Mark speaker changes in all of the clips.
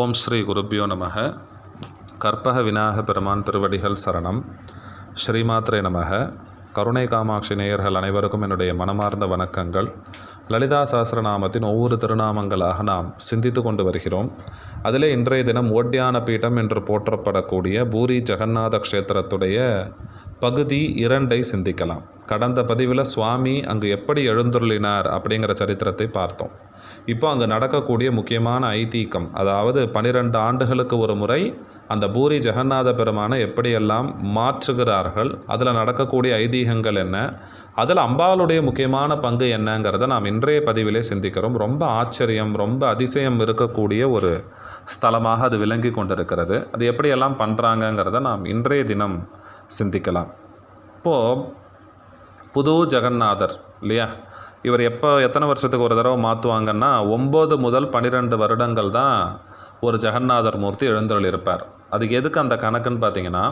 Speaker 1: ஓம் ஸ்ரீ குருப்பியோ நமக. கற்பக விநாயக பெருமான் திருவடிகள் சரணம். ஸ்ரீமாத்ரே நமக. கருணை காமாட்சி நேயர்கள் அனைவருக்கும் என்னுடைய மனமார்ந்த வணக்கங்கள். லலிதா சாஸ்திரநாமத்தின் ஒவ்வொரு திருநாமங்களாக நாம் சிந்தித்து கொண்டு வருகிறோம். அதிலே இன்றைய தினம் ஓட்டியான பீடம் என்று போற்றப்படக்கூடிய பூரி ஜெகநாத க்ஷேத்திரத்துடைய பகுதி இரண்டை சிந்திக்கலாம். கடந்த பதிவில் சுவாமி அங்கு எப்படி எழுந்துள்ளினார் அப்படிங்கிற சரித்திரத்தை பார்த்தோம். இப்போ அங்கே நடக்கக்கூடிய முக்கியமான ஐதீகம். அதாவது பனிரெண்டு ஆண்டுகளுக்கு ஒரு முறை அந்த பூரி ஜெகநாத பெருமானை எப்படியெல்லாம் மாற்றுகிறார்கள் அதில் நடக்கக்கூடிய ஐதீகங்கள் என்ன அதில் அம்பாளுடைய முக்கியமான பங்கு என்னங்கிறத நாம் இன்றைய பதிவிலே சிந்திக்கிறோம். ரொம்ப ஆச்சரியம் ரொம்ப அதிசயம் இருக்கக்கூடிய ஒரு ஸ்தலமாக அது விளங்கி கொண்டிருக்கிறது. அது எப்படியெல்லாம் பண்ணுறாங்கங்கிறத நாம் இன்றைய தினம் சிந்திக்கலாம். இப்போது புது ஜெகநாதர் இல்லையா? இவர் எப்போ எத்தனை வருஷத்துக்கு ஒரு தடவை மாற்றுவாங்கன்னா ஒம்பது முதல் பன்னிரெண்டு வருடங்கள் தான் ஒரு ஜெகநாதர் மூர்த்தி எழுந்தருளிருப்பார் அதுக்கு எதுக்கு அந்த கணக்குன்னு பார்த்தீங்கன்னா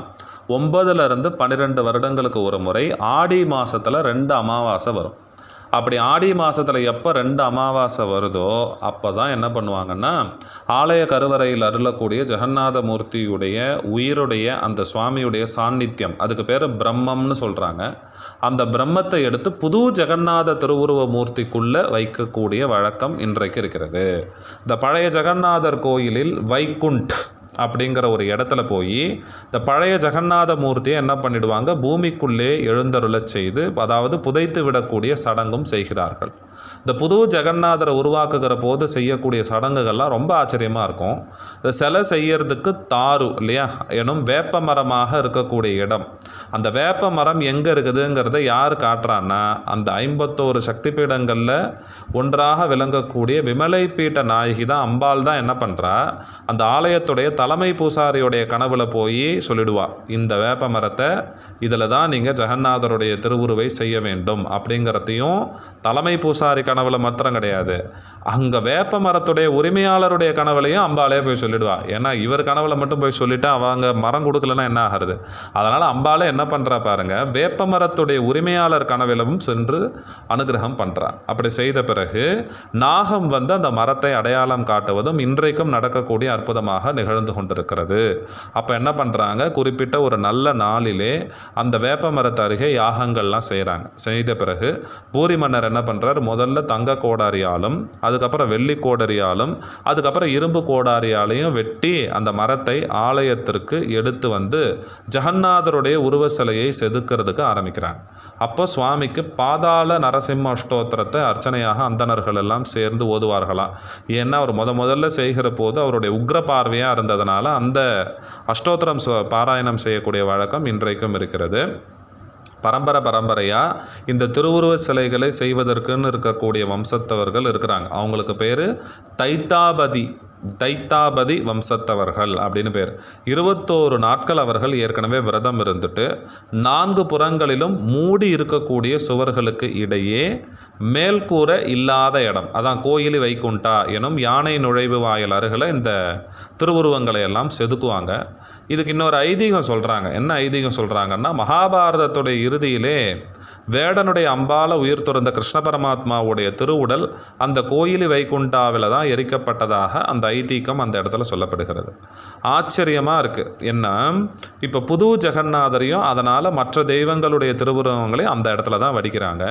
Speaker 1: ஒம்பதுலேருந்து பன்னிரெண்டு வருடங்களுக்கு ஒரு முறை ஆடி மாதத்தில் ரெண்டு அமாவாசை வரும். அப்படி ஆடி மாதத்தில் எப்போ ரெண்டு அமாவாசை வருதோ அப்போ தான் என்ன பண்ணுவாங்கன்னா ஆலய கருவறையில் அருளக்கூடிய ஜெகநாத மூர்த்தியுடைய உயிருடைய அந்த சுவாமியுடைய சாநித்தியம் அதுக்கு பேர் பிரம்மம்னு சொல்கிறாங்க அந்த பிரம்மத்தை எடுத்து புது ஜெகநாத திருவுருவ மூர்த்திக்குள்ளே வைக்கக்கூடிய வழக்கம் இன்றைக்கு இருக்கிறது. இந்த பழைய ஜெகநாதர் கோயிலில் வைகுண்ட் அப்படிங்கிற ஒரு இடத்துல போய் இந்த பழைய ஜெகநாத மூர்த்தியை என்ன பண்ணிடுவாங்க? பூமிக்குள்ளே எழுந்தருளச் செய்து அதாவது புதைத்து விடக்கூடிய சடங்கும் செய்கிறார்கள். இந்த புது ஜெகநாதரை உருவாக்குகிற போது செய்யக்கூடிய சடங்குகள்லாம் ரொம்ப ஆச்சரியமாக இருக்கும். இந்த சிலை செய்யறதுக்கு தாரு இல்லையா? எனும் வேப்ப மரமாக இருக்கக்கூடிய இடம். அந்த வேப்ப மரம் எங்கே இருக்குதுங்கிறத யார் காட்டுறான்னா அந்த ஐம்பத்தோரு சக்தி பீடங்களில் ஒன்றாக விளங்கக்கூடிய விமலை பீட்ட நாயகி தான் அம்பாள் தான் என்ன பண்ணுறா அந்த ஆலயத்துடைய தலைமை பூசாரியுடைய கனவுல போய் சொல்லிடுவா இந்த வேப்ப மரத்தை இதில் தான் நீங்கள் ஜெகநாதருடைய திருவுருவை செய்ய வேண்டும் அப்படிங்கிறதையும் தலைமை பூசாரி கனவுல மாத்திரம் கிடையாது. அங்கே வேப்ப மரத்துடைய உரிமையாளருடைய கனவுலையும் அம்பாலே போய் சொல்லிடுவா. ஏன்னா இவர் கனவுல மட்டும் போய் சொல்லிட்டா அவங்க மரம் கொடுக்கலன்னா என்ன ஆகிறது? அதனால் அம்பாலே என்ன பண்ணுறா பாருங்க வேப்ப மரத்துடைய உரிமையாளர் கனவிலும் சென்று அனுகிரகம் பண்ணுறா அப்படி செய்த பிறகு நாகம் வந்து அந்த மரத்தை அடையாளம் காட்டுவதும் இன்றைக்கும் நடக்கக்கூடிய அற்புதமாக நிகழ்ந்து கொண்டிருக்கிறது. அப்போ என்ன பண்ணுறாங்க குறிப்பிட்ட ஒரு நல்ல நாளிலே அந்த வேப்ப மரத்து அருகே யாகங்கள்லாம் செய்கிறாங்க செய்த பிறகு பூரி மன்னர் என்ன பண்ணுறார் முதல்ல தங்க கோடாரியாலும் அதுக்கப்புறம் வெள்ளி கோடரியாலும் அதுக்கப்புறம் இரும்பு கோடாரியாலையும் வெட்டி அந்த மரத்தை ஆலயத்திற்கு எடுத்து வந்து ஜெகநாதருடைய உருவ சிலையை செதுக்கிறதுக்கு ஆரம்பிக்கிறாங்க அப்போ சுவாமிக்கு பாதாள நரசிம்ம அஷ்டோத்திரத்தை அர்ச்சனையாக அந்தணர்கள் எல்லாம் சேர்ந்து ஓதுவார்களாம் ஏன்னா அவர் முத முதல்ல செய்கிற போது அவருடைய உக்ர பார்வையாக இருந்ததுனால அந்த அஷ்டோத்திரம் பாராயணம் செய்யக்கூடிய வழக்கம் இன்றைக்கும் இருக்கிறது. பரம்பரை பரம்பரையாக இந்த திருவுருவ சிலைகளை செய்வதற்குன்னு இருக்கக்கூடிய வம்சத்தவர்கள் இருக்கிறாங்க. அவங்களுக்கு பேர் தைத்தாபதி தைத்தாபதி வம்சத்தவர்கள் அப்படின்னு பேர். இருபத்தோரு நாட்கள் அவர்கள் ஏற்கனவே விரதம் இருந்துட்டு நான்கு புறங்களிலும் மூடி இருக்கக்கூடிய சுவர்களுக்கு இடையே மேல்கூரை இல்லாத இடம். அதான் கோயிலி வைகுண்டா எனும் யானை நுழைவு வாயில் அருகில் இந்த திருவுருவங்களை எல்லாம் செதுக்குவாங்க. இதுக்கு இன்னொரு ஐதீகம் சொல்கிறாங்க என்ன ஐதீகம் சொல்கிறாங்கன்னா மகாபாரதத்துடைய இறுதியிலே வேடனுடைய அம்பால உயிர் துறந்த கிருஷ்ண பரமாத்மாவுடைய திருவுடல் அந்த கோயிலி வைகுண்டாவில் தான் எரிக்கப்பட்டதாக அந்த ஐதீகம் அந்த இடத்துல சொல்லப்படுகிறது. ஆச்சரியமாக இருக்குது என்ன? இப்போ புது ஜெகநாதரையும் அதனால் மற்ற தெய்வங்களுடைய திருவுருவங்களையும் அந்த இடத்துல தான் வடிக்கிறாங்க.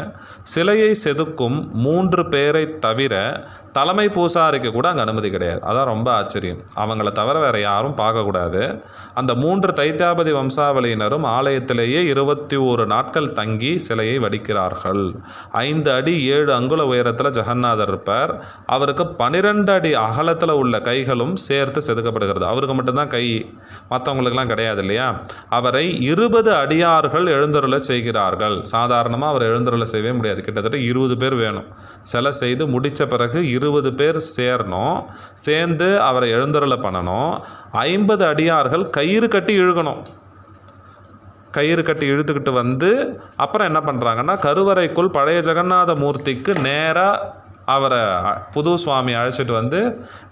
Speaker 1: சிலையை செதுக்கும் மூன்று பேரை தவிர தலைமை பூசாரிக்கு கூட அங்கே அனுமதி கிடையாது. அதான் ரொம்ப ஆச்சரியம். அவங்கள தவிர வேறு யாரும் பார்க்கக்கூடாது அந்த மூன்று தைத்தாபதி வம்சாவளியினரும் ஆலயத்திலேயே இருபத்தி ஓரு நாட்கள் தங்கி சிலையை வடிக்கிறார்கள். ஐந்து அடி ஏழு அங்குல உயரத்தில் ஜெகநாதர் இருப்பார். அவருக்கு பன்னிரெண்டு அடி அகலத்தில் உள்ள கைகளும் சேர்த்து செதுக்கப்படுகிறது. அவருக்கு மட்டும்தான் கை மற்றவங்களுக்கெல்லாம் கிடையாது இல்லையா? அவரை இருபது அடியார்கள் எழுந்தருள செய்கிறார்கள். சாதாரணமாக அவர் எழுந்தருள செய்யவே முடியாது. கிட்டத்தட்ட இருபது பேர் வேணும். சிலை செய்து முடித்த பிறகு இருபது பேர் சேரணும். சேர்ந்து அவரை எழுந்துருளை பண்ணணும். ஐம்பது அடியார்கள் கயிறு கட்டி இழுக்கணும். கயிறு கட்டி இழுத்துக்கிட்டு வந்து அப்புறம் என்ன பண்ணுறாங்கன்னா கருவறைக்குள் பழைய ஜெகநாத மூர்த்திக்கு நேராக அவரை புது சுவாமி அழைச்சிட்டு வந்து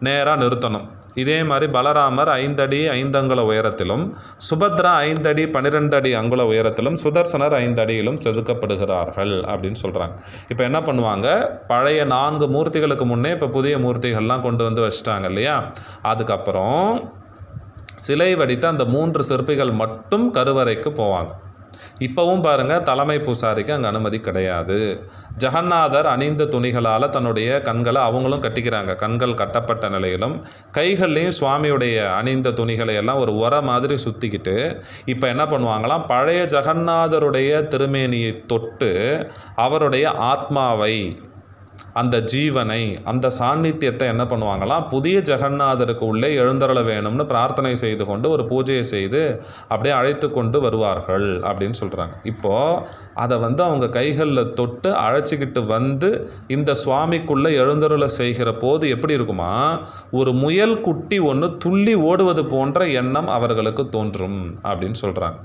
Speaker 1: நேராக நிறுத்தணும். இதே மாதிரி பலராமர் ஐந்தடி ஐந்தங்குல உயரத்திலும் சுபத்ரா ஐந்தடி பன்னிரெண்டு அடி அங்குல உயரத்திலும் சுதர்சனர் ஐந்தடியிலும் செதுக்கப்படுகிறார்கள் அப்படின்னு சொல்கிறாங்க இப்போ என்ன பண்ணுவாங்க? பழைய நான்கு மூர்த்திகளுக்கு முன்னே இப்போ புதிய மூர்த்திகள்லாம் கொண்டு வந்து வச்சிட்டாங்க இல்லையா? அதுக்கப்புறம் சிலை வடித்த அந்த மூன்று சிற்பிகள் மட்டும் கருவறைக்கு போவாங்க. இப்போவும் பாருங்கள் தலைமை பூசாரிக்கு அங்கே அனுமதி கிடையாது. ஜெகநாதர் அணிந்த துணிகளால் தன்னுடைய கண்களை அவங்களும் கட்டிக்கிறாங்க. கண்கள் கட்டப்பட்ட நிலையிலும் கைகள்லேயும் சுவாமியுடைய அணிந்த துணிகளை எல்லாம் ஒரு உர மாதிரி சுற்றிக்கிட்டு இப்போ என்ன பண்ணுவாங்களாம்? பழைய ஜெகநாதருடைய திருமேனியை தொட்டு அவருடைய ஆத்மாவை அந்த ஜீவனை அந்த சாநித்தியத்தை என்ன பண்ணுவாங்களாம் புதிய ஜெகநாதருக்கு உள்ளே எழுந்தருள வேணும்னு பிரார்த்தனை செய்து கொண்டு ஒரு பூஜையை செய்து அப்படியே அழைத்து கொண்டு வருவார்கள் அப்படின்னு சொல்கிறாங்க இப்போது அதை வந்து அவங்க கைகளில் தொட்டு அழைச்சிக்கிட்டு வந்து இந்த சுவாமிக்குள்ளே எழுந்தருளை செய்கிற போது எப்படி இருக்குமா? ஒரு முயல் குட்டி ஒன்று துள்ளி ஓடுவது போன்ற எண்ணம் அவர்களுக்கு தோன்றும் அப்படின்னு சொல்கிறாங்க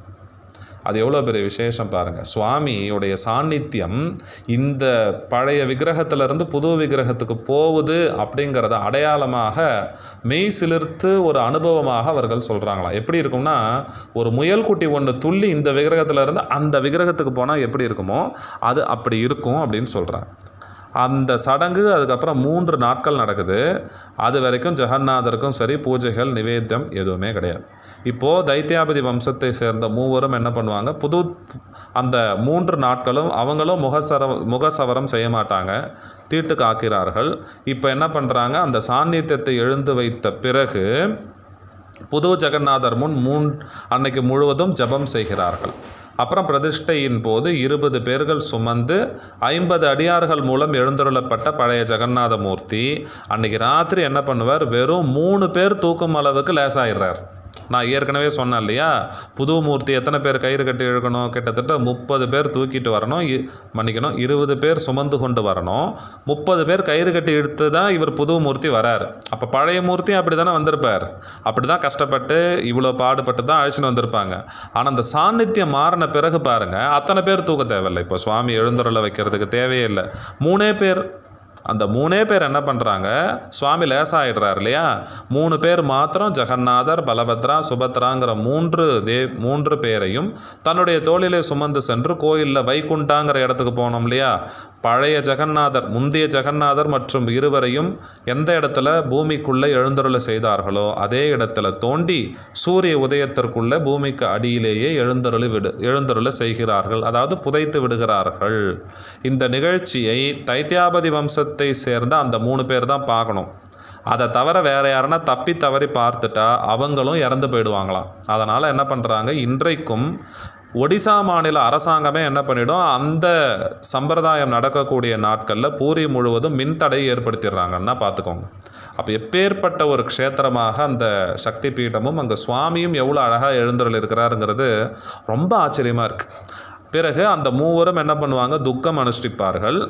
Speaker 1: அது எவ்வளோ பெரிய விசேஷம் பாருங்கள் சுவாமியுடைய சாநித்தியம் இந்த பழைய விக்கிரகத்திலிருந்து புது விக்கிரகத்துக்கு போகுது அப்படிங்கிறத அடையாளமாக மெய் சிலிர்த்து ஒரு அனுபவமாக அவர்கள் சொல்கிறாங்களாம் எப்படி இருக்கும்னா ஒரு முயல் குட்டி ஒன்று துள்ளி இந்த விக்கிரகத்திலிருந்து அந்த விக்கிரகத்துக்கு போனால் எப்படி இருக்குமோ அது அப்படி இருக்கும் அப்படின்னு சொல்கிறாங்க அந்த சடங்கு அதுக்கப்புறம் மூன்று நாட்கள் நடக்குது. அது வரைக்கும் ஜெகநாதருக்கும் சரி பூஜைகள் நிவேத்தியம் எதுவுமே கிடையாது. இப்போது தைத்தியாபதி வம்சத்தை சேர்ந்த மூவரும் என்ன பண்ணுவாங்க? புது அந்த மூன்று நாட்களும் அவங்களும் முகசர முகசவரம் செய்ய மாட்டாங்க. தீட்டு காக்கிறார்கள் இப்போ என்ன பண்ணுறாங்க அந்த சாநித்தியத்தை எழுந்து வைத்த பிறகு புது ஜெகநாதர் முன் மூன் அன்னைக்கு முழுவதும் ஜெபம் செய்கிறார்கள். அப்புறம் பிரதிஷ்டையின் போது இருபது பேர்கள் சுமந்து ஐம்பது அடியார்கள் மூலம் எழுந்தருளப்பட்ட பழைய ஜெகநாத மூர்த்தி அன்னைக்கு ராத்திரி என்ன பண்ணுவார்? வெறும் மூணு பேர் தூக்கும் அளவுக்கு லேசாயிடுறார். நான் ஏற்கனவே சொன்னேன் இல்லையா? புது மூர்த்தி எத்தனை பேர் கயிறு கட்டி இழுக்கணும்? கிட்டத்தட்ட முப்பது பேர் தூக்கிட்டு வரணும். இ- மன்னிக்கணும் இருபது பேர் சுமந்து கொண்டு வரணும். முப்பது பேர் கயிறு கட்டி இழுத்து தான் இவர் புது மூர்த்தி வரார். அப்போ பழைய மூர்த்தி அப்படி தானே வந்திருப்பார்? அப்படி தான் கஷ்டப்பட்டு இவ்வளோ பாடுபட்டு தான் அழைச்சின்னு வந்திருப்பாங்க. ஆனால் அந்த சாநித்தியம் மாறின பிறகு பாருங்கள் அத்தனை பேர் தூக்க தேவையில்லை. இப்போ சுவாமி எழுந்துருளை வைக்கிறதுக்கு தேவையே இல்லை. மூணே பேர் அந்த மூணே பேர் என்ன பண்ணுறாங்க சுவாமி லேசாகிடுறார் இல்லையா? மூணு பேர் மாத்திரம் ஜெகநாதர் பலபத்ரா சுபத்ராங்கிற மூன்று தே மூன்று பேரையும் தன்னுடைய தோளிலே சுமந்து சென்று கோயிலில் வைகுண்டாங்கிற இடத்துக்கு போனோம் இல்லையா? பழைய ஜெகநாதர் முந்தைய ஜெகநாதர் மற்றும் இருவரையும் எந்த இடத்துல பூமிக்குள்ளே எழுந்தருளை செய்தார்களோ அதே இடத்துல தோண்டி சூரிய உதயத்திற்குள்ளே பூமிக்கு அடியிலேயே எழுந்தருளி விடு எழுந்தருளை செய்கிறார்கள். அதாவது புதைத்து விடுகிறார்கள். இந்த நிகழ்ச்சியை தைத்தியாபதி வம்சத்தை சேர்ந்த அந்த மூணு பேர் தான் பார்க்கணும். அதை தவிர வேறு யாருன்னா தப்பி தவறி பார்த்துட்டா அவங்களும் இறந்து போயிடுவாங்களாம். அதனால் என்ன பண்ணுறாங்க இன்றைக்கும் ஒடிசா மாநில அரசாங்கமே என்ன பண்ணிடும்? அந்த சம்பிரதாயம் நடக்கக்கூடிய நாட்களில் பூரி முழுவதும் மின்தடை ஏற்படுத்திடுறாங்கன்னா பார்த்துக்கோங்க. அப்போ எப்பேற்பட்ட ஒரு க்ஷேத்திரமாக அந்த சக்தி பீடமும் அங்கே சுவாமியும் எவ்வளோ அழகாக எழுந்தருள் இருக்கிறாருங்கிறது ரொம்ப ஆச்சரியமாக இருக்குது பிறகு அந்த மூவரும் என்ன பண்ணுவாங்க? துக்கம் அனுஷ்டிப்பார்கள்.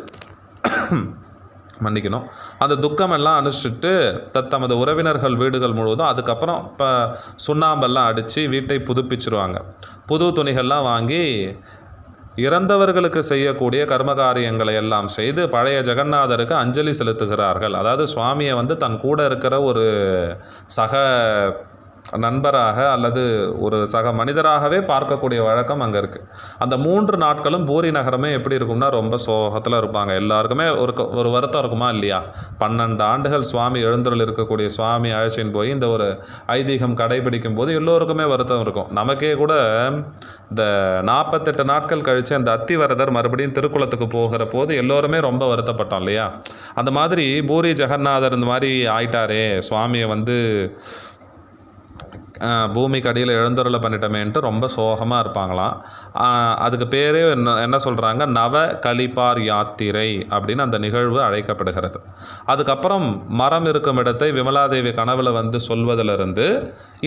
Speaker 1: மன்னிக்கணும். அந்த துக்கம் எல்லாம் அனுஷ்டிட்டு தத் தமது உறவினர்கள் வீடுகள் முழுவதும் அதுக்கப்புறம் இப்போ சுண்ணாம்பெல்லாம் அடித்து வீட்டை புதுப்பிச்சிருவாங்க. புது துணிகள்லாம் வாங்கி இறந்தவர்களுக்கு செய்யக்கூடிய கர்மகாரியங்களை எல்லாம் செய்து பழைய ஜெகநாதருக்கு அஞ்சலி செலுத்துகிறார்கள். அதாவது சுவாமியை வந்து தன் கூட இருக்கிற ஒரு சக நண்பராக அல்லது ஒரு சக மனிதராகவே பார்க்கக்கூடிய வழக்கம் அங்கே இருக்குது அந்த மூன்று நாட்களும் பூரி நகரமே எப்படி இருக்கும்னா ரொம்ப சோகத்தில் இருப்பாங்க. எல்லாருக்குமே ஒரு ஒரு வருத்தம் இருக்குமா இல்லையா? பன்னெண்டு ஆண்டுகள் சுவாமி எழுந்தருள் இருக்கக்கூடிய சுவாமி அழைச்சின்னு போய் இந்த ஒரு ஐதீகம் கடைபிடிக்கும் போது எல்லோருக்குமே வருத்தம் இருக்கும். நமக்கே கூட இந்த நாற்பத்தெட்டு நாட்கள் கழித்து அந்த அத்திவரதர் மறுபடியும் திருக்குளத்துக்கு போகிற போது எல்லோருமே ரொம்ப வருத்தப்பட்டோம் இல்லையா? அந்த மாதிரி பூரி ஜெகநாதர் இந்த மாதிரி ஆயிட்டாரே சுவாமியை வந்து பூமிக்கு அடியில் எழுந்தருளை பண்ணிட்டமேன்ட்டு ரொம்ப சோகமாக இருப்பாங்களாம். அதுக்கு பேரே என்ன என்ன சொல்கிறாங்க நவ கலிப்பார் யாத்திரை அப்படின்னு அந்த நிகழ்வு அழைக்கப்படுகிறது. அதுக்கப்புறம் மரம் இருக்கும் இடத்தை விமலாதேவி கனவில் வந்து சொல்வதிலிருந்து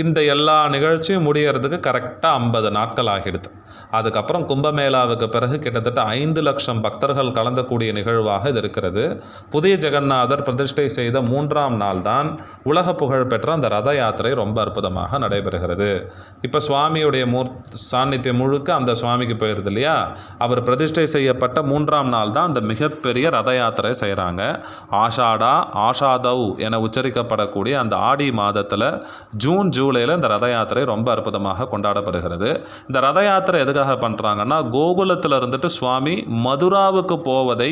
Speaker 1: இந்த எல்லா நிகழ்ச்சியும் முடியறதுக்கு கரெக்டாக ஐம்பது நாட்கள் ஆகிடுது. அதுக்கப்புறம் கும்பமேளாவுக்கு பிறகு கிட்டத்தட்ட ஐந்து லட்சம் பக்தர்கள் கலந்தக்கூடிய நிகழ்வாக இது இருக்கிறது. புதிய ஜெகநாதர் பிரதிஷ்டை செய்த மூன்றாம் நாள் தான் உலக புகழ் பெற்ற அந்த ரத யாத்திரை ரொம்ப அற்புதமாக விதமாக நடைபெறுகிறது. இப்போ சுவாமியுடைய மூர் சாநித்தியம் முழுக்க அந்த சுவாமிக்கு போயிடுது இல்லையா? அவர் பிரதிஷ்டை செய்யப்பட்ட மூன்றாம் நாள் தான் அந்த மிகப்பெரிய ரத யாத்திரை செய்கிறாங்க. ஆஷாடா ஆஷாதவ் என உச்சரிக்கப்படக்கூடிய அந்த ஆடி மாதத்தில் ஜூன் ஜூலையில் இந்த ரத யாத்திரை ரொம்ப அற்புதமாக கொண்டாடப்படுகிறது. இந்த ரத யாத்திரை எதுக்காக பண்ணுறாங்கன்னா கோகுலத்தில் இருந்துட்டு சுவாமி மதுராவுக்கு போவதை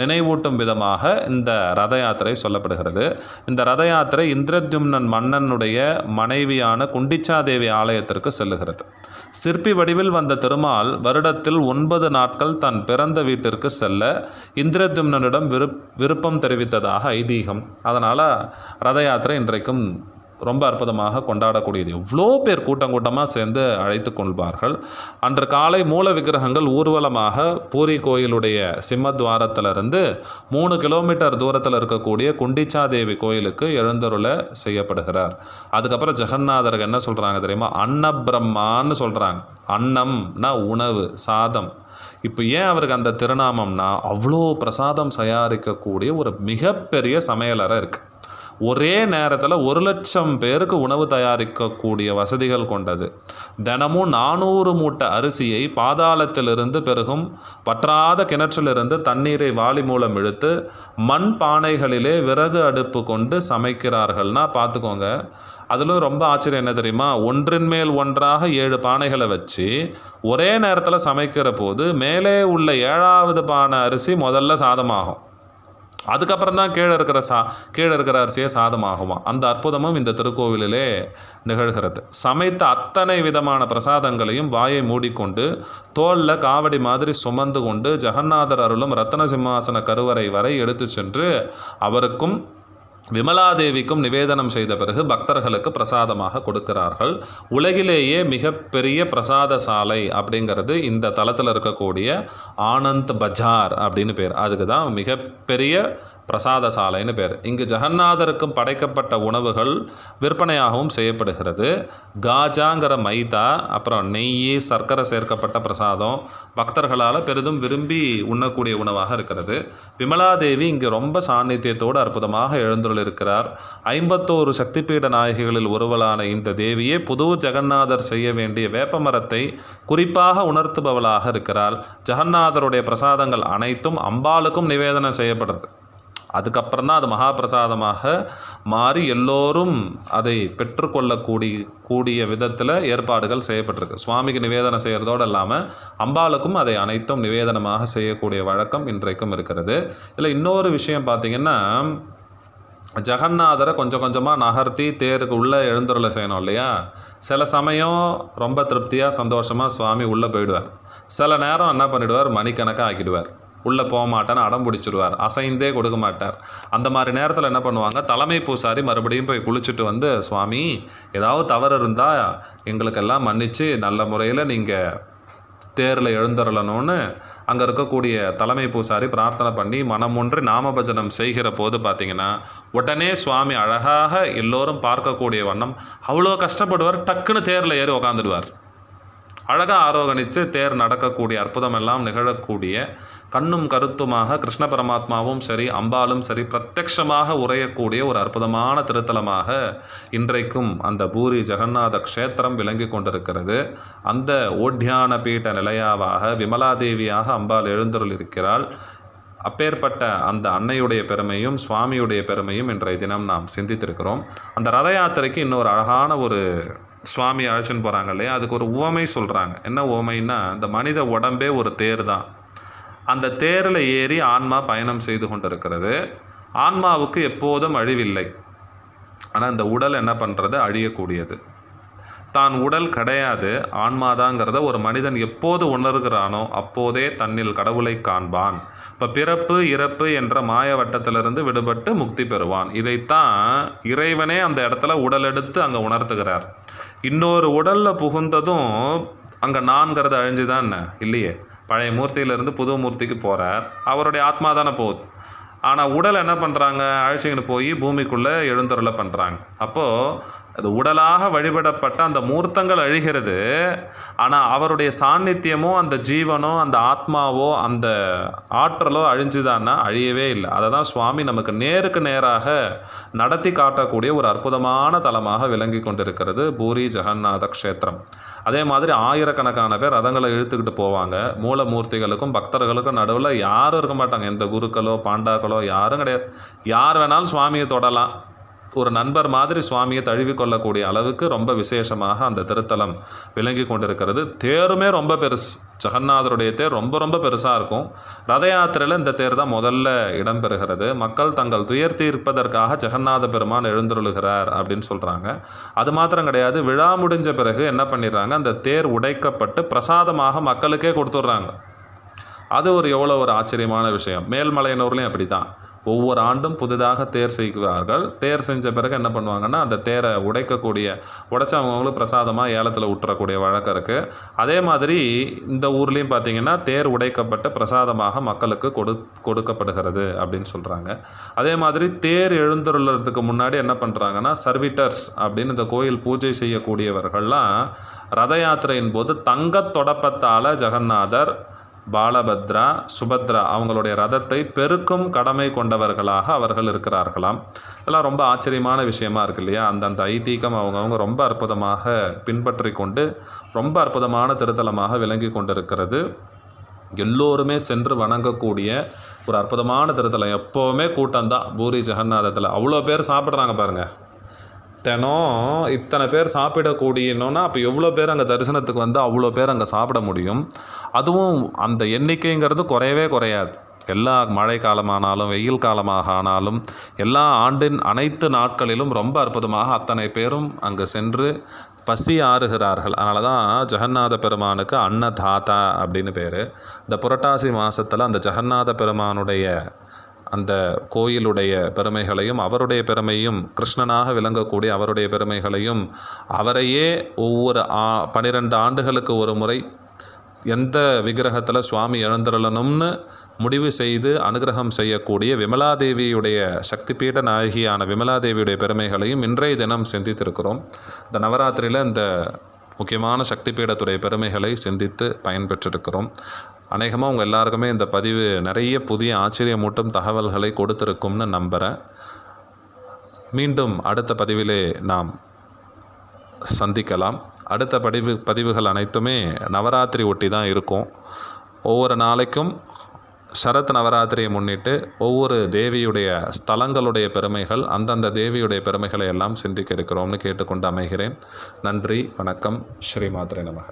Speaker 1: நினைவூட்டும் விதமாக இந்த ரத யாத்திரை சொல்லப்படுகிறது. இந்த ரத யாத்திரை இந்திரத்யும்னன் மன்னனுடைய மனைவியான குண்டிச்சாதேவி ஆலயத்திற்கு செல்லுகிறது. சிற்பி வடிவில் வந்த திருமால் வருடத்தில் ஒன்பது நாட்கள் தன் பிறந்த வீட்டிற்கு செல்ல இந்திரதும்னனிடம் விருப் விருப்பம் தெரிவித்ததாக ஐதீகம். அதனால் ரத யாத்திரை இன்றைக்கும் ரொம்ப அற்புதமாக கொண்டாடக்கூடியது. எவ்வளோ பேர் கூட்டம் கூட்டமாக சேர்ந்து அழைத்து கொள்வார்கள். அன்று காலை மூல விக்கிரகங்கள் ஊர்வலமாக பூரி கோயிலுடைய சிம்மத்வாரத்திலிருந்து மூணு கிலோமீட்டர் தூரத்தில் இருக்கக்கூடிய குண்டிச்சாதேவி கோயிலுக்கு எழுந்தருள செய்யப்படுகிறார். அதுக்கப்புறம் ஜெகநாதருக்கு என்ன சொல்கிறாங்க தெரியுமா? அன்னபிரம்மான்னு சொல்கிறாங்க அன்னம்னா உணவு சாதம். இப்போ ஏன் அவருக்கு அந்த திருநாமம்னா அவ்வளோ பிரசாதம் தயாரிக்கக்கூடிய ஒரு மிகப்பெரிய சமையலறை இருக்குது ஒரே நேரத்தில் ஒரு லட்சம் பேருக்கு உணவு தயாரிக்கக்கூடிய வசதிகள் கொண்டது. தினமும் நானூறு மூட்டை அரிசியை பாதாளத்திலிருந்து பெருகும் பற்றாத கிணற்றிலிருந்து தண்ணீரை வாளி மூலம் இழுத்து மண் பானைகளிலே விறகு அடுப்பு கொண்டு சமைக்கிறார்கள்னா பார்த்துக்கோங்க அதிலும் ரொம்ப ஆச்சரியம் என்ன தெரியுமா? ஒன்றின் மேல் ஒன்றாக ஏழு பானைகளை வச்சு ஒரே நேரத்தில் சமைக்கிற போது மேலே உள்ள ஏழாவது பானை அரிசி முதல்ல சாதமாகும். அதுக்கப்புறம் தான் கீழே இருக்கிற சா கீழே இருக்கிற அரிசியே சாதமாகுமா? அந்த அற்புதமும் இந்த திருக்கோவிலிலே நிகழ்கிறது. சமைத்த அத்தனை விதமான பிரசாதங்களையும் வாயை மூடிக்கொண்டு தோளில் காவடி மாதிரி சுமந்து கொண்டு ஜெகநாதர் அருளும் ரத்தன சிம்மாசன கருவறை வரை எடுத்து சென்று அவருக்கும் விமலாதேவிக்கும் நிவேதனம் செய்த பிறகு பக்தர்களுக்கு பிரசாதமாக கொடுக்கிறார்கள். உலகிலேயே மிகப்பெரிய பிரசாத சாலை அப்படிங்கிறது இந்த தளத்தில் இருக்கக்கூடிய ஆனந்த் பஜார் அப்படின்னு பேர். அதுக்கு தான் மிகப்பெரிய பிரசாத சாலைன்னு பேர். இங்கு ஜெகநாதருக்கும் படைக்கப்பட்ட உணவுகள் விற்பனையாகவும் செய்யப்படுகிறது. காஜாங்கிற மைதா அப்புறம் நெய் சர்க்கரை சேர்க்கப்பட்ட பிரசாதம் பக்தர்களால் பெரிதும் விரும்பி உண்ணக்கூடிய உணவாக இருக்கிறது. விமலாதேவி இங்கு ரொம்ப சாநித்தியத்தோடு அற்புதமாக எழுந்துள்ளிருக்கிறார் ஐம்பத்தோரு சக்திபீட நாயகிகளில் ஒருவளான இந்த தேவியே புது ஜெகநாதர் செய்ய வேண்டிய வேப்பமரத்தை குறிப்பாக உணர்த்துபவளாக இருக்கிறார் ஜெகநாதருடைய பிரசாதங்கள் அனைத்தும் அம்பாளுக்கும் நிவேதனம் செய்யப்படுறது. அதுக்கப்புறம் தான் அது மகாபிரசாதமாக மாறி எல்லோரும் அதை பெற்றுக்கொள்ளக்கூடிய கூடிய விதத்தில் ஏற்பாடுகள் செய்யப்பட்டிருக்கு. சுவாமிக்கு நிவேதனம் செய்கிறதோடு இல்லாமல் அம்பாளுக்கும் அதை அனைத்தும் நிவேதனமாக செய்யக்கூடிய வழக்கம் இன்றைக்கும் இருக்கிறது. இதில் இன்னொரு விஷயம் பார்த்திங்கன்னா ஜெகநாதரை கொஞ்சம் கொஞ்சமாக நகர்த்தி தேருக்கு உள்ளே எழுந்துருளை செய்யணும் இல்லையா? சில சமயம் ரொம்ப திருப்தியாக சந்தோஷமாக சுவாமி உள்ளே போயிடுவார். சில நேரம் என்ன பண்ணிவிடுவார் மணிக்கணக்காக ஆக்கிடுவார். உள்ளே போக மாட்டேன்னு அடம் பிடிச்சிருவார். அசைந்தே கொடுக்க மாட்டார். அந்த மாதிரி நேரத்தில் என்ன பண்ணுவாங்க? தலைமை பூசாரி மறுபடியும் போய் குளிச்சுட்டு வந்து சுவாமி ஏதாவது தவறு இருந்தால் எங்களுக்கெல்லாம் மன்னித்து நல்ல முறையில் நீங்கள் தேரில் எழுந்தருளணும்னு அங்கே இருக்கக்கூடிய தலைமை பூசாரி பிரார்த்தனை பண்ணி மனமொன்று நாமபஜனம் செய்கிற போது பார்த்தீங்கன்னா உடனே சுவாமி அழகாக எல்லோரும் பார்க்கக்கூடிய வண்ணம் அவ்வளோ கஷ்டப்படுவார் டக்குன்னு தேரில் ஏறி உக்காந்துடுவார். அழகாக ஆரோகணித்து தேர் நடக்கக்கூடிய அற்புதமெல்லாம் நிகழக்கூடிய கண்ணும் கருத்துமாக கிருஷ்ண பரமாத்மாவும் சரி அம்பாலும் சரி பிரத்யக்ஷமாக உரையக்கூடிய ஒரு அற்புதமான திருத்தலமாக இன்றைக்கும் அந்த பூரி ஜெகநாத க்ஷேத்திரம் விளங்கி கொண்டிருக்கிறது. அந்த ஓட்யான பீட்ட நிலையாவாக விமலாதேவியாக அம்பாள் எழுந்தருளிருக்கிறாள் அப்பேற்பட்ட அந்த அன்னையுடைய பெருமையும் சுவாமியுடைய பெருமையும் இன்றைய தினம் நாம் சிந்தித்திருக்கிறோம். அந்த ரத யாத்திரைக்கு இன்னொரு அழகான ஒரு சுவாமி அழைச்சின்னு போகிறாங்க இல்லையா? அதுக்கு ஒரு உவமை சொல்கிறாங்க என்ன உவமைன்னா இந்த மனித உடம்பே ஒரு தேர் தான் அந்த தேரில் ஏறி ஆன்மா பயணம் செய்து கொண்டிருக்கிறது. ஆன்மாவுக்கு எப்போதும் அழிவில்லை. ஆனால் இந்த உடல் என்ன பண்ணுறது அழியக்கூடியது. தான் உடல் கிடையாது ஆன்மாதாங்கிறத ஒரு மனிதன் எப்போது உணர்கிறானோ அப்போதே தன்னில் கடவுளை காண்பான். இப்போ பிறப்பு இறப்பு என்ற மாய வட்டத்திலிருந்து விடுபட்டு முக்தி பெறுவான். இதைத்தான் இறைவனே அந்த இடத்துல உடல் எடுத்து அங்கே உணர்த்துகிறார். இன்னொரு உடலில் புகுந்ததும் அங்கே நான்கிறது அழிஞ்சுதான் இல்லையே. பழைய மூர்த்தியிலேருந்து புது மூர்த்திக்கு போகிறார் அவருடைய ஆத்மா தானே போகுது. ஆனால் உடல் என்ன பண்ணுறாங்க அழைச்சிக்கிட்டு போய் பூமிக்குள்ளே எழுந்தருளை பண்ணுறாங்க அப்போது அது உடலாக வழிபடப்பட்ட அந்த மூர்த்தங்கள் அழிகிறது. ஆனால் அவருடைய சாநித்தியமோ அந்த ஜீவனோ அந்த ஆத்மாவோ அந்த ஆற்றலோ அழிஞ்சுதான்னா அழியவே இல்லை. அதை தான் சுவாமி நமக்கு நேருக்கு நேராக நடத்தி காட்டக்கூடிய ஒரு அற்புதமான தலமாக விளங்கி கொண்டிருக்கிறது பூரி ஜெகநாத க்ஷேத்திரம். அதே மாதிரி ஆயிரக்கணக்கான பேர் ரதங்களை இழுத்துக்கிட்டு போவாங்க. மூலமூர்த்திகளுக்கும் பக்தர்களுக்கும் நடுவில் யாரும் இருக்க மாட்டாங்க. எந்த குருக்களோ பாண்டாக்களோ யாரும் கிடையாது. யார் வேணாலும் சுவாமியை தொடலாம். ஒரு நண்பர் மாதிரி சுவாமியை தழுவி கொள்ளக்கூடிய அளவுக்கு ரொம்ப விசேஷமாக அந்த திருத்தலம் விளங்கி கொண்டிருக்கிறது. தேருமே ரொம்ப பெருசு. ஜெகநாதருடைய தேர் ரொம்ப ரொம்ப பெருசாக இருக்கும். ரத யாத்திரையில் இந்த தேர் தான் முதல்ல இடம்பெறுகிறது மக்கள் தங்கள் துயர் தீர்ப்பதற்காக ஜெகநாத பெருமான் எழுந்தருளுகிறார் அப்படின்னு சொல்கிறாங்க அது மாத்திரம் கிடையாது விழா முடிஞ்ச பிறகு என்ன பண்ணிடுறாங்க? அந்த தேர் உடைக்கப்பட்டு பிரசாதமாக மக்களுக்கே கொடுத்துட்றாங்க. அது ஒரு எவ்வளோ ஒரு ஆச்சரியமான விஷயம். மேல்மலையனூர்லேயும் அப்படி தான் ஒவ்வொரு ஆண்டும் புதிதாக தேர் செய்கிறார்கள். தேர் செஞ்ச பிறகு என்ன பண்ணுவாங்கன்னா அந்த தேரை உடைக்கக்கூடிய உடைச்சு அவங்கவுங்களுக்கு பிரசாதமாக ஏலத்தில் விட்டுறக்கூடிய வழக்கம் இருக்குது அதே மாதிரி இந்த ஊர்லேயும் பார்த்தீங்கன்னா தேர் உடைக்கப்பட்டு பிரசாதமாக மக்களுக்கு கொடு கொடுக்கப்படுகிறது அப்படின்னு சொல்கிறாங்க அதே மாதிரி தேர் எழுந்துள்ளதுக்கு முன்னாடி என்ன பண்ணுறாங்கன்னா சர்விட்டர்ஸ் அப்படின்னு இந்த கோயில் பூஜை செய்யக்கூடியவர்கள்லாம் ரத யாத்திரையின் போது தங்கத் தொடப்பத்தால் ஜெகநாதர் பாலபத்ரா சுபத்ரா அவங்களுடைய ரதத்தை பெருக்கும் கடமை கொண்டவர்களாக அவர்கள் இருக்கிறார்களாம். இதெல்லாம் ரொம்ப ஆச்சரியமான விஷயமா இருக்கு இல்லையா? அந்தந்த ஐதீகம் அவங்கவுங்க ரொம்ப அற்புதமாக பின்பற்றி கொண்டு ரொம்ப அற்புதமான திருத்தலமாக விளங்கி கொண்டிருக்கிறது. எல்லோருமே சென்று வணங்கக்கூடிய ஒரு அற்புதமான திருத்தலம். எப்போவுமே கூட்டம்தான் பூரி ஜெகநாதத்தில் அவ்வளோ பேர் சாப்பிட்றாங்க பாருங்கள் தினம் இத்தனை பேர் சாப்பிடக்கூடியனோன்னா அப்போ எவ்வளோ பேர் அங்கே தரிசனத்துக்கு வந்து அவ்வளோ பேர் அங்கே சாப்பிட முடியும்? அதுவும் அந்த எண்ணிக்கைங்கிறது குறையவே குறையாது. எல்லா மழை காலமானாலும் வெயில் காலமாக ஆனாலும் எல்லா ஆண்டின் அனைத்து நாட்களிலும் ரொம்ப அற்புதமாக அத்தனை பேரும் அங்கு சென்று பசி ஆறுகிறார்கள். அதனால தான் ஜெகநாத பெருமானுக்கு அன்னதாத்தா அப்படின்னு பேர். இந்த புரட்டாசி மாதத்தில் அந்த ஜெகநாத பெருமானுடைய அந்த கோயிலுடைய பெருமைகளையும் அவருடைய பெருமையும் கிருஷ்ணனாக விளங்கக்கூடிய அவருடைய பெருமைகளையும் அவரையே ஒவ்வொரு ஆ பன்னிரெண்டு ஆண்டுகளுக்கு ஒரு முறை எந்த விக்கிரகத்தில் சுவாமி எழுந்திரலனும்னு முடிவு செய்து அனுகிரகம் செய்யக்கூடிய விமலாதேவியுடைய சக்தி பீட நாயகியான விமலாதேவியுடைய பெருமைகளையும் இன்றைய தினம் சிந்தித்திருக்கிறோம். இந்த நவராத்திரியில் இந்த முக்கியமான சக்தி பீடத்துடைய பெருமைகளை சிந்தித்து பயன்பெற்றிருக்கிறோம். அநேகமாக உங்கள் எல்லாருக்குமே இந்த பதிவு நிறைய புதிய ஆச்சரியமூட்டும் தகவல்களை கொடுத்துருக்கும்னு நம்புகிறேன் மீண்டும் அடுத்த பதிவிலே நாம் சந்திக்கலாம். அடுத்த பதிவு பதிவுகள் அனைத்துமே நவராத்திரி ஒட்டி தான் இருக்கும். ஒவ்வொரு நாளைக்கும் சரத் நவராத்திரியை முன்னிட்டு ஒவ்வொரு தேவியுடைய ஸ்தலங்களுடைய பெருமைகள் அந்தந்த தேவியுடைய பெருமைகளை எல்லாம் சிந்திக்க இருக்கிறோம்னு கேட்டுக்கொண்டு அமைகிறேன். நன்றி வணக்கம் ஸ்ரீ மாத்ரே நமக.